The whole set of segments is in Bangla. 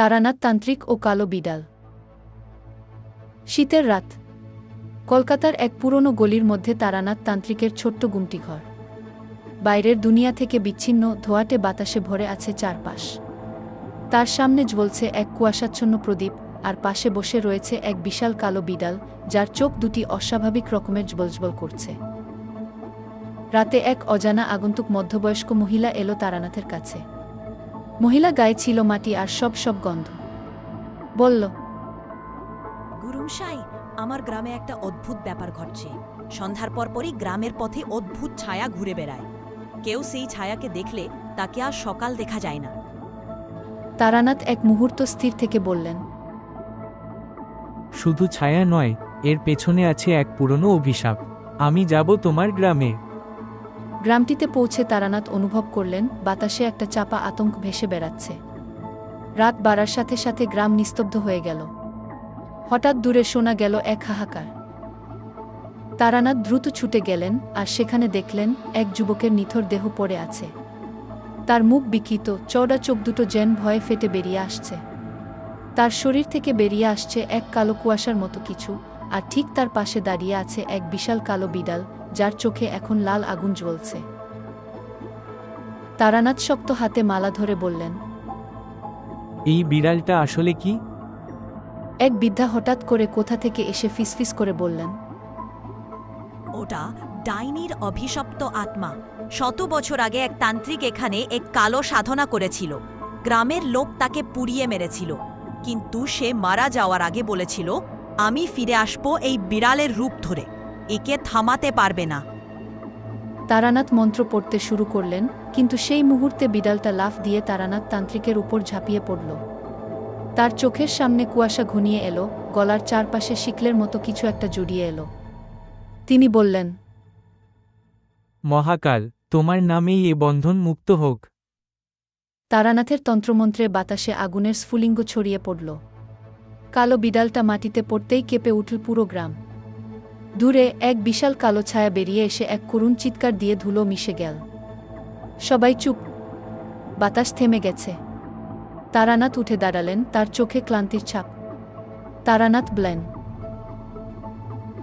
তারানাথ তান্ত্রিক ও কালো বিড়াল। শীতের রাত। কলকাতার এক পুরনো গলির মধ্যে তারানাথ তান্ত্রিকের ছোট্ট গুমটি ঘর। বাইরের দুনিয়া থেকে বিচ্ছিন্ন, ধোয়াটে বাতাসে ভরে আছে চারপাশ। তার সামনে জ্বলছে এক কুয়াশাচ্ছন্ন প্রদীপ, আর পাশে বসে রয়েছে এক বিশাল কালো বিড়াল, যার চোখ দুটি অস্বাভাবিক রকমের জ্বলজ্বল করছে। রাতে এক অজানা আগন্তুক মধ্যবয়স্ক মহিলা এলো তারানাথের কাছে। মহিলা গায়ে ছিল মাটি আর সব সব গন্ধ। বলল গুরুমশাই আমার গ্রামে একটা অদ্ভুত ব্যাপার ঘটছে। সন্ধ্যার পরপরই গ্রামের পথে অদ্ভুত ছায়া ঘুরে বেড়ায়। কেউ সেই ছায়াকে দেখলে তাকে আর সকাল দেখা যায় না। তারানাথ এক মুহূর্ত স্থির থেকে বললেন শুধু ছায়া নয় এর পেছনে আছে এক পুরনো অভিশাপ। আমি যাব তোমার গ্রামে। গ্রামটিতে পৌঁছে তারানাথ অনুভব করলেন, বাতাসে একটা চাপা আতঙ্ক ভেসে বেড়াচ্ছে। রাত বাড়ার সাথে সাথে গ্রাম নিস্তব্ধ হয়ে গেল। হঠাৎ দূরে শোনা গেল এক হাহাকার। তারানাথ দ্রুত ছুটে গেলেন আর সেখানে দেখলেন এক যুবকের নিথর দেহ পড়ে আছে। তার মুখ বিকৃত, চওড়া চোখ দুটো যেন ভয়ে ফেটে বেরিয়ে আসছে। তার শরীর থেকে বেরিয়ে আসছে এক কালো কুয়াশার মতো কিছু আর ঠিক তার পাশে দাঁড়িয়ে আছে এক বিশাল কালো বিড়াল যার চোখে এখন লাল আগুন জ্বলছে। তারানাথ শক্ত হাতে মালা ধরে বললেন এই বিড়ালটা আসলে কি? এক বৃদ্ধা হঠাৎ করে কোথা থেকে এসে ফিসফিস করে বললেন ওটা ডাইনির অভিশপ্ত আত্মা। শত বছর আগে এক তান্ত্রিক এখানে এক কালো সাধনা করেছিল। গ্রামের লোক তাকে পুড়িয়ে মেরেছিল। কিন্তু সে মারা যাওয়ার আগে বলেছিল আমি ফিরে আসব এই বিড়ালের রূপ ধরে। একে থামাতে পারবে না। তারানাথ মন্ত্র পড়তে শুরু করলেন কিন্তু সেই মুহূর্তে বিড়ালটা লাফ দিয়ে তারানাথ তান্ত্রিকের উপর ঝাঁপিয়ে পড়ল। তার চোখের সামনে কুয়াশা ঘনিয়ে এলো গলার চারপাশে শিকলের মতো কিছু একটা জড়িয়ে এলো। তিনি বললেন মহাকাল তোমার নামেই এ বন্ধন মুক্ত হোক। তারানাথের তন্ত্রমন্ত্রে বাতাসে আগুনের স্ফুলিঙ্গ ছড়িয়ে পড়ল। কালো বিড়ালটা মাটিতে পড়তেই কেঁপে উঠল পুরো গ্রাম। দূরে এক বিশাল কালো ছায়া বেরিয়ে এসে এক করুণ চিৎকার দিয়ে ধুলো মিশে গেল। সবাই চুপ। বাতাস থেমে গেছে। তারানাথ উঠে দাঁড়ালেন তার চোখে ক্লান্তির ছাপ। তারানাথ ব্লেন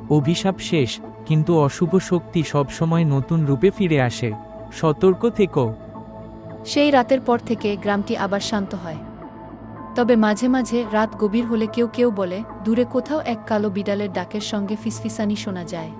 অভিশাপ শেষ কিন্তু অশুভ শক্তি সবসময় নতুন রূপে ফিরে আসে। সতর্ক থেকো। সেই রাতের পর থেকে গ্রামটি আবার শান্ত হয়। তবে মাঝে মাঝে রাত গভীর হলে কেউ কেউ বলে, দূরে কোথাও এক কালো বিড়ালের ডাকের সঙ্গে ফিসফিসানি শোনা যায়।